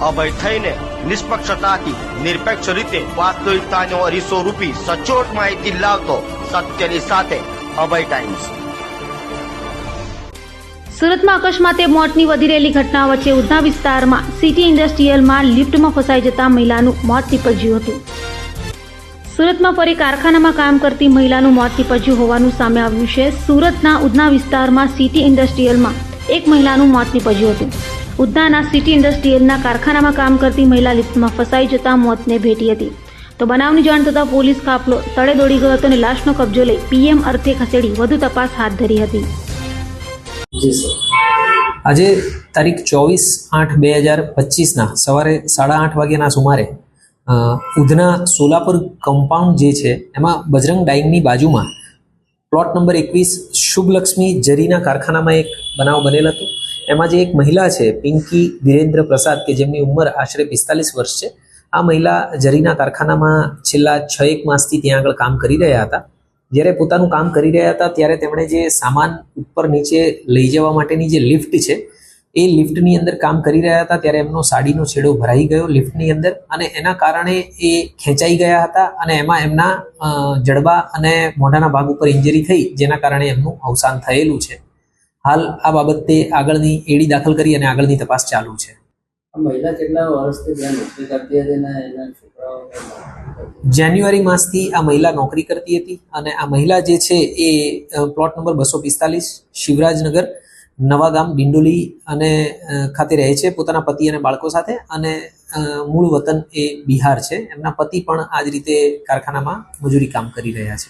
અભય થઈને નિષ્પક્ષતાથી, નિરપેક્ષ રીતે વાસ્તવિકતાનો અરીસો રૂપી સચોટ માહિતી લાવતો સત્યની સાથે અભય ટાઈમ્સ સુરતમાં અકસ્માતે મોતની વધી રહેલી ઘટના વચ્ચે ઉધના વિસ્તારમાં સિટી ઇન્ડસ્ટ્રીયલમાં લિફ્ટમાં ફસાઈ જતા મહિલાનું મોત નીપજ્યું હતું. સુરતમાં ફરી કારખાનામાં કામ કરતી મહિલાનું મોત નીપજ્યું હોવાનું સામે આવ્યું છે. સુરતના ઉધના વિસ્તારમાં સિટી ઇન્ડસ્ટ્રીયલમાં એક મહિલાનું મોત નીપજ્યું હતું. ઉધનાના સિટી ઇન્ડસ્ટ્રીયલના કારખાનામાં કામ કરતી મહિલા લિફ્ટમાં ફસાઈ જતા મોતને ભેટી હતી. તો બનાવની જાણ થતાં પોલીસ કાફલો તળે દોડી ગયો હતો અને લાશનો કબજો લઈ પીએમ અર્થે ખસેડી વધુ તપાસ હાથ ધરી હતી. આજે તારીખ ચોવીસ આઠ બે હજાર પચીસના સવારે સાડા આઠ વાગ્યાના સુમારે ઉધના સોલાપુર કમ્પાઉન્ડ જે છે, એમાં બજરંગ ડાઇંગની બાજુમાં પ્લોટ નંબર એકવીસ શુભલક્ષ્મી જરીના કારખાનામાં એક બનાવ બનેલ હતો. એમાં જે એક મહિલા છે, પિંકી વિરેન્દ્ર પ્રસાદ, કે જેમની ઉંમર આશરે પિસ્તાલીસ વર્ષ છે, આ મહિલા જરીના કારખાનામાં છેલ્લા છ એક માસથી ત્યાં આગળ કામ કરી રહ્યા હતા. જ્યારે પોતાનું કામ કરી રહ્યા હતા, ત્યારે તેમણે જે સામાન ઉપર નીચે લઈ જવા માટેની જે લિફ્ટ છે એ લિફ્ટની અંદર કામ કરી રહ્યા હતા ત્યારે એમનો સાડીનો છેડો ભરાઈ ગયો લિફ્ટની અંદર અને એના કારણે એ ખેંચાઈ ગયા હતા અને એમાં એમના જડબા અને મોઢાના ભાગ ઉપર ઇન્જરી થઈ જેના કારણે એમનું અવસાન થયેલું છે. હાલ આ બાબતે આગળની એડી દાખલ કરી અને આગળની તપાસ ચાલુ છે. મહિલા કેટલા વર્ષથી ત્યાં નોકરી કરતી હતી ને એના જાન્યુઆરી માસથી આ મહિલા નોકરી કરતી હતી અને આ મહિલા જે છે એ પ્લોટ નંબર બસો પિસ્તાલીસ શિવરાજનગર નવાગામ ડિંડોલી અને ખાતે રહે છે પોતાના પતિ અને બાળકો સાથે અને મૂળ વતન એ બિહાર છે. એમના પતિ પણ આ જ રીતે કારખાનામાં મજૂરી કામ કરી રહ્યા છે.